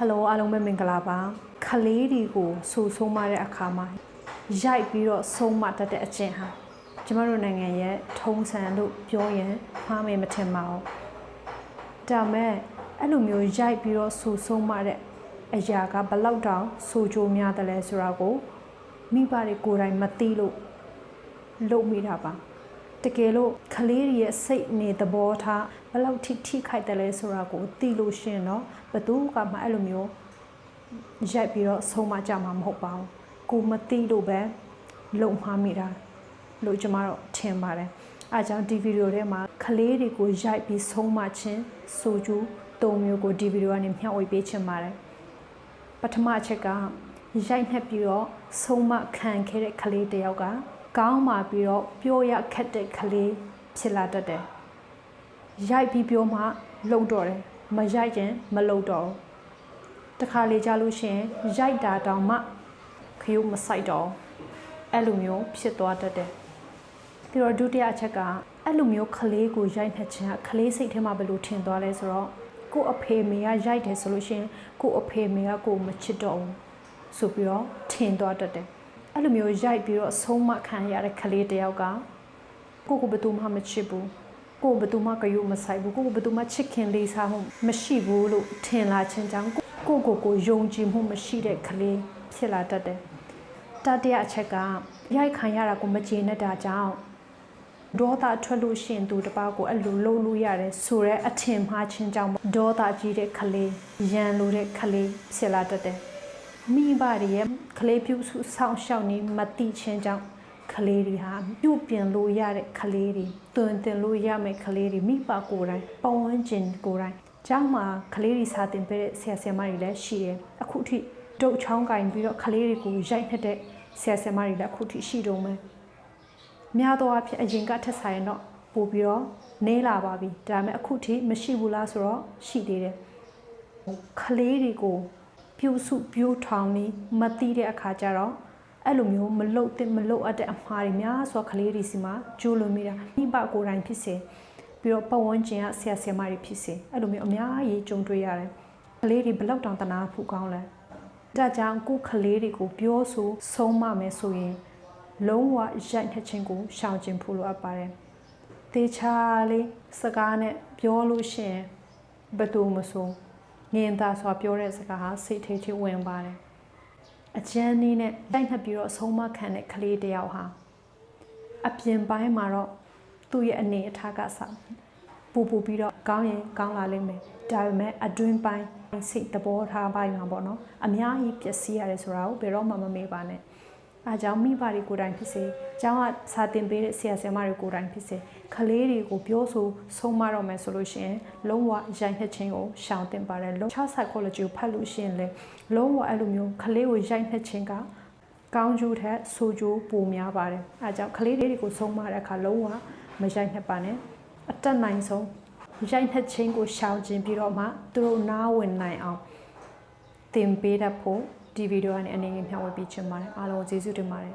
ဟယ်လိုအားလုံးပဲမင်္ဂလာပါခလေးတွေကိုဆူဆုံးမတဲ့အခါမှာရိုက်ပြီးတော့ဆုံးမတတ်တဲ့အကျင့်ဟာကျမတို့နိုင်ငံရဲ့ထုံးစံလို့ပြောရင်မှားမယ်မထင်ပါဘူးဒါမဲ့အဲ့လိုမျိုးရိုက်ပြီးတော့ဆူဆုံးမတဲ့အရာကဘလောက်တောင်ဆူကြိုးများတယ်လဲဆိုတာကိုမိဘတွေကိုယ်တိုင်မသိလို့လုပ်မိတာပါ တကယ်လို့ကလေးတွေရဲ့စိတ်နေသဘောထားဘယ်လောက်ထိထိခိုက်တယ်လဲဆိုတာကိုသိလို့ရှရင်တော့ဘယ်သူကမှအဲ့လိုမျိုးရိုက်ပြီးတော့ဆုံးမကြမှာမဟုတ်ပါဘူးကိုမသိလို့ပဲလုံမှားမိတာလို့ကျမတို့ထင်ပါတယ်အားကြောင့်ဒီဗီဒီယိုထဲမှာကလေးတွေကိုရိုက်ပြီးဆုံးမခြင်းဆိုကျူးသုံးမျိုးကိုဒီဗီဒီယိုကနေမျှဝေပေးချင်ပါတယ်ပထမအချက်ကရိုက်နှက်ပြီးတော့ဆုံးမခံခဲ့တဲ့ကလေးတစ်ယောက်က ကောင်းမှပြီးတော့ပြောရခက်တဲ့ကလေးဖြစ်လာတတ်တယ်ရိုက်ပြီးပြောမှလုံတော့တယ်မရိုက်ရင်မလုံတော့ဘူးတခါလေကြလို့ရှိရင်ရိုက်တာတောင်မှခရုမဆိုင်တော့အဲ့လိုမျိုးဖြစ်သွားတတ်တယ်ပြီးတော့ဒုတိယအချက်ကအဲ့လိုမျိုးကလေးကိုရိုက်နှက်ခြင်းကကလေးစိတ်ထဲမှာဘယ်လိုထင်သွားလဲဆိုတော့ကို့အဖေမေကရိုက်တယ်ဆိုလို့ရှိရင်ကို့အဖေမေကကိုမချစ်တော့ဘူးဆိုပြီးတော့ထင်သွားတတ်တယ် အဲ့လိုမျိုးရိုက်ပြီးတော့ဆုံးမခံရတဲ့ကလေးတယောက်ကကိုကိုဘယ်သူမှမချစ်ဘူးကိုဘယ်သူမှကြရုမဆိုင်ဘူးကိုဘယ်သူမှချစ်ခင်လေးစားမှုမရှိဘူးလို့ထင်လာခြင်းကြောင့်ကိုကိုကိုယုံကြည်မှုမရှိတဲ့ကလေးဖြစ်လာတတ်တယ်တတိယအချက်ကရိုက်ခံရတာကိုမကျေနပ်တာကြောင့်ဒေါသထွက်လို့ရှိရင်သူတပားကိုအဲ့လိုလုံးလို့ရတယ်ဆိုတော့အထင်မှားခြင်းကြောင့်ဒေါသကြီးတဲ့ကလေးရန်လိုတဲ့ကလေးဖြစ်လာတတ်တယ် မိဘတွေရဲ့ကလေးပြုစုဆောင်းရှောက်နေမတိခြင်းကြောင့်ကလေးတွေဟာပြုတ်ပြင်လို့ရတဲ့ကလေးတွေတွင်တင်လို့ရမယ့်ကလေးတွေမိဘကိုယ်တိုင်ပတ်ဝန်းကျင်ကိုယ်တိုင်ကျောင်းမှာကလေးတွေစာတင်ပေးတဲ့ဆရာဆရာမတွေလည်းရှိတယ်အခုထိဒုတ်ချောင်းကင်ပြီးတော့ကလေးတွေကိုရိုက်နှက်တဲ့ဆရာဆရာမတွေလည်းအခုထိရှိတုံးပဲများသောအားဖြင့်အရင်ကထက်ဆိုင်တော့ပို့ပြီးတော့နေလာပါပြီဒါပေမဲ့အခုထိမရှိဘူးလားဆိုတော့ရှိသေးတယ်ကလေးတွေကို ပြုစုပြိုးထောင်ပြီးမတိတဲ့အခါကျတော့အဲ့လိုမျိုးမလုတ်တဲ့မလုတ်အပ်တဲ့အမှားတွေများစွာကလေးတွေစီမှာကျိုးလွန်မိတာမိဘကိုယ်တိုင်ဖြစ်စေပြီးတော့ပတ်ဝန်းကျင်ကဆရာဆရာမတွေဖြစ်စေအဲ့လိုမျိုးအများကြီးကြုံတွေ့ရတယ်ကလေးတွေဘလောက်တောင်တနာဖို့ကောင်းလဲဒါကြောင့်ကိုကလေးတွေကိုပြောဆိုဆုံးမမယ်ဆိုရင်လုံးဝရိုက်နှက်ခြင်းကိုရှောင်ကျဉ်ဖို့လိုအပ်ပါတယ်တေချာလေးစကားနဲ့ပြောလို့ရှိရင်ဘယ်သူမဆို ငင်သာစွာပြောတဲ့စကားဟာစိတ်ထိချဝင်ပါတယ်အကျန်းနည်းနဲ့တိုက်နှက်ပြီးတော့အဆုံးမခံတဲ့ကလေးတယောက်ဟာအပြင်ပိုင်းမှာတော့သူ့ရဲ့အနေအထားကစပူပူပြီးတော့ကောင်းရင်ကောင်းလာလိမ့်မယ်ဒါပေမဲ့အတွင်းပိုင်းစိတ်သဘောထားပိုင်းမှာပေါ့နော်အများကြီးပျက်စီးရတယ်ဆိုတာကိုဘယ်တော့မှမမေ့ပါနဲ့ အားကြောင့်မိဘတွေကိုယ်တိုင်ဖြစ်စေကျောင်းကစာသင်ပေးတဲ့ဆရာဆရာမတွေကိုယ်တိုင်ဖြစ်စေကလေးတွေကိုပြောဆိုဆုံးမတော့မယ်ဆိုလို့ရှိရင်လုံးဝရိုက်နှက်ခြင်းကိုရှောင်တင်ပါတယ်လုံး child psychology ကိုဖတ်လို့ရှိရင်လေလုံးဝအဲ့လိုမျိုးကလေးကိုရိုက်နှက်ခြင်းကကောင်းကျိုးထက်ဆိုးကျိုးပိုများပါတယ်အားကြောင့်ကလေးတွေကိုဆုံးမတဲ့အခါလုံးဝမရိုက်နှက်ပါနဲ့အတက်နိုင်ဆုံးရိုက်နှက်ခြင်းကိုရှောင်ကျင်ပြီးတော့မှသူတို့နားဝင်နိုင်အောင်သင်ပေးတတ်ဖို့ ဒီဗီဒီယိုကနေအနေနဲ့မျှဝေပေးချင်ပါတယ်အားလုံးကျေးဇူးတင်ပါတယ်